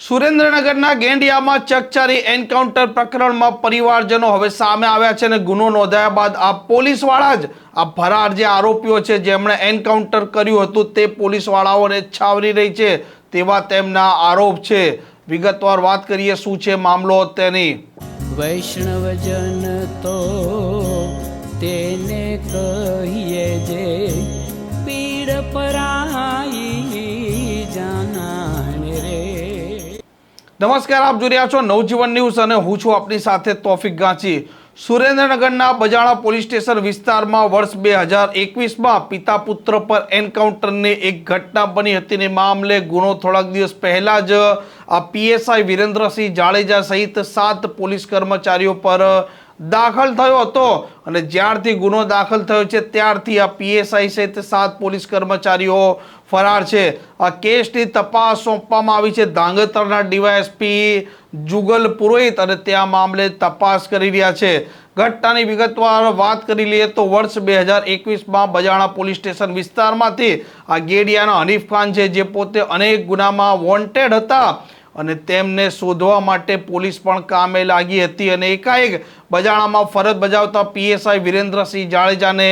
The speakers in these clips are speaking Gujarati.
સુરેન્દ્રનગરના ગેંડિયામાં ચકચારી એન્કાઉન્ટર પ્રકરણમાં પરિવારજનો હવે સામે આવ્યા છે અને ગુનો નોંધાયા બાદ આ પોલીસવાળા જ આ ફરાર જે આરોપીઓ છે જેમણે એન્કાઉન્ટર કર્યું હતું તે પોલીસવાળાઓને છાવરી રહી છે તેવા તેમના આરોપ છે. વિગતવાર વાત કરીએ શું છે મામલો તેની. વૈષ્ણવજન તો તેને કહીએ જે પીડ પરાઈ નમસ્કાર, આપ જોઈ રહ્યા છો નવજીવન ન્યૂઝ અને હું છું આપની સાથે તોફિક ગાંચી. સુરેન્દ્રનગરના બજાણા પોલીસ સ્ટેશન વિસ્તારમાં વર્ષ બે હજાર એકવીસમાં પિતા પુત્ર પર એન્કાઉન્ટરની એક ઘટના બની હતી ને મામલે ગુનો થોડાક દિવસ પહેલાં જ આ પીએસઆઈ વિરેન્દ્રસિંહ જાડેજા સહિત સાત પોલીસ કર્મચારીઓ પર દાખલ થયો હતો અને જ્યારથી ગુનો દાખલ થયો છે, ત્યારથી આ પીએસઆઈ સહિત સાત પોલીસ કર્મચારીઓ ફરાર છે. આ કેસની તપાસ સોંપવામાં આવી છે. ધાંગધ્રાના ડીવાયએસપી જુગલ પુરોહિત અને ત્યાં મામલે તપાસ કરી રહ્યા છે. ઘટનાની વિગતવાર વાત કરી લઈએ તો વર્ષ બે હજાર એકવીસમાં બજાણા પોલીસ સ્ટેશન વિસ્તારમાંથી આ ગેડિયાના હનીફ ખાન છે, જે પોતે અનેક ગુનામાં વોન્ટેડ હતા. અને તેમને શોધવા માટે પોલીસ પણ કામે લાગી હતી અને એકાએક બજાણામાં ફરજ બજાવતા પીએસઆઈ વિરેન્દ્રસિંહ જાડેજાને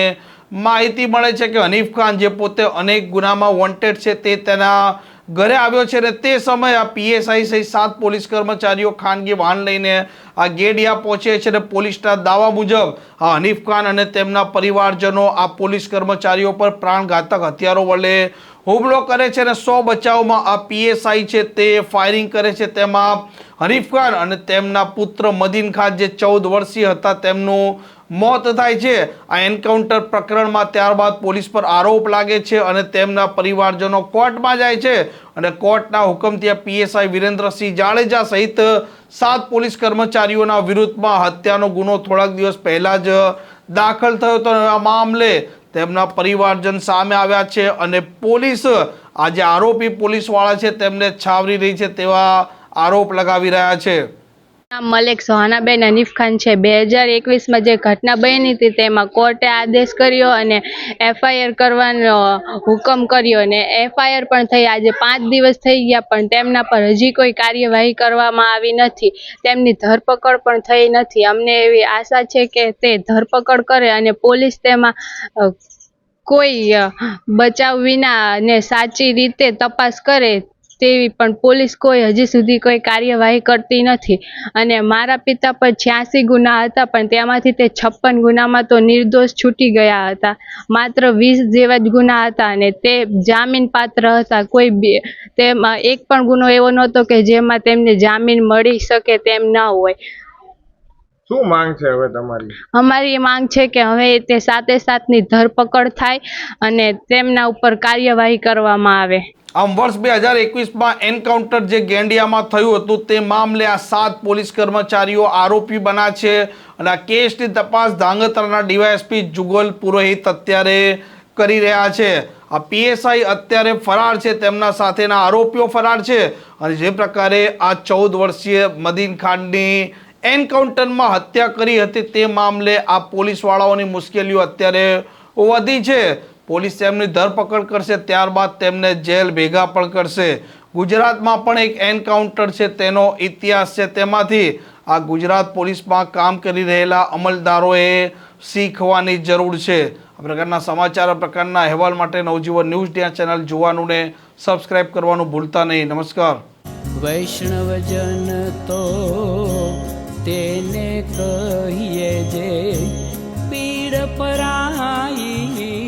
માહિતી મળે છે કે હનીફ ખાન જે પોતે અનેક ગુનામાં વોન્ટેડ છે તે તેના ઘરે આવ્યો છે અને તે સમયે આ પીએસઆઈ સહિત સાત પોલીસ કર્મચારીઓ ખાનગી વાહન લઈને આ ગેડિયા પહોંચે છે અને પોલીસના દાવા મુજબ આ હનીફ ખાન અને તેમના પરિવારજનો આ પોલીસ કર્મચારીઓ પર પ્રાણઘાતક હથિયારો વડે હુમલો કરે છે અને સો બચાવમાં આ પીએસઆઈ છે તે ફાયરિંગ કરે છે. તેમાં હનીફ ખાન અને તેમના પુત્ર મદીન ખાન જે ચૌદ વર્ષીય હતા તેમનું મોત થાય છે. આ એન્કાઉન્ટર પ્રકરણમાં ત્યારબાદ પોલીસ પર આરોપ લાગે છે અને તેમના પરિવારજનો કોર્ટમાં જાય છે. અને કોર્ટના હુકમથી આ પીએસઆઈ વિરેન્દ્રસિંહ જાડેજા સહિત સાત પોલીસ કર્મચારીઓના વિરુદ્ધમાં હત્યાનો ગુનો થોડાક દિવસ પહેલાં જ દાખલ થયો હતો. આ મામલે તેમના પરિવારજન સામે આવ્યા છે અને પોલીસ આ જે આરોપી પોલીસવાળા છે. તેમને છાવરી રહી છે તેવા આરોપ લગાવી રહ્યા છે. નામ મલેક સોહાનાબેન હનીફ ખાન છે. બે હજાર એકવીસમાં જે ઘટના બની હતી તેમાં કોર્ટે આદેશ કર્યો અને એફઆઈઆર કરવાનો હુકમ કર્યો અને એફઆઈઆર પણ થઈ. આજે પાંચ દિવસ થઈ ગયા પણ તેમના પર હજી કોઈ કાર્યવાહી કરવામાં આવી નથી. તેમની ધરપકડ પણ થઈ નથી. અમને એવી આશા છે કે તે ધરપકડ કરે અને પોલીસ તેમાં કોઈ બચાવ વિના ને સાચી રીતે તપાસ કરે તેવી પણ પોલીસ કોઈ હજી સુધી કોઈ કાર્યવાહી કરતી નથી. અને મારા પિતા પર છ્યાસી ગુના હતા પણ તેમાંથી તે છપ્પન ગુનામાં તો નિર્દોષ છૂટી ગયા હતા. માત્ર વીસ જેવા જ ગુના હતા અને તે જામીન પાત્ર હતા. કોઈ બી- તેમાં એક પણ ગુનો એવો નહોતો કે જેમાં તેમને જામીન મળી શકે તેમ ન હોય. શું માંગ છે હવે તમારી? અમારી એ માંગ છે કે હવે તે સાતે સાતની ધરપકડ થાય અને તેમના ઉપર કાર્યવાહી કરવામાં આવે. આમ વર્ષ બે હજાર એકવીસમાં એન્કાઉન્ટર જે ગેંડિયામાં થયું હતું, તે મામલે આ સાત પોલીસ કર્મચારીઓ આરોપી બન્યા છે અને આ કેસની તપાસ ધાંગધ્રાના ડીવાયએસપી જુગલ પુરોહિત અત્યારે કરી રહ્યા છે. આ પીએસઆઈ અત્યારે ફરાર છે, તેમના સાથેના આરોપીઓ ફરાર છે અને જે પ્રકારે આ ચૌદ વર્ષીય મદીન ખાનની એન્કાઉન્ટરમાં હત્યા કરી હતી, તે મામલે આ પોલીસવાળાઓની મુશ્કેલીઓ અત્યારે વધી છે. પોલીસ તેમની ધરપકડ કરશે, ત્યારબાદ તેમને જેલ ભેગા પણ કરશે. ગુજરાતમાં પણ એક એન્કાઉન્ટર છે, તેનો ઇતિહાસ છે. તેમાંથી આ ગુજરાત પોલીસમાં કામ કરી રહેલા અમલદારોએ શીખવાની જરૂર છે. આ પ્રકારના સમાચાર, આ પ્રકારના અહેવાલ માટે નવજીવન ન્યૂઝ ત્યાં ચેનલ જોવાનું ને સબસ્ક્રાઇબ કરવાનું ભૂલતા નહીં. નમસ્કાર. વૈષ્ણવજન તો તેને કહીએ જે પીડ પરાઈ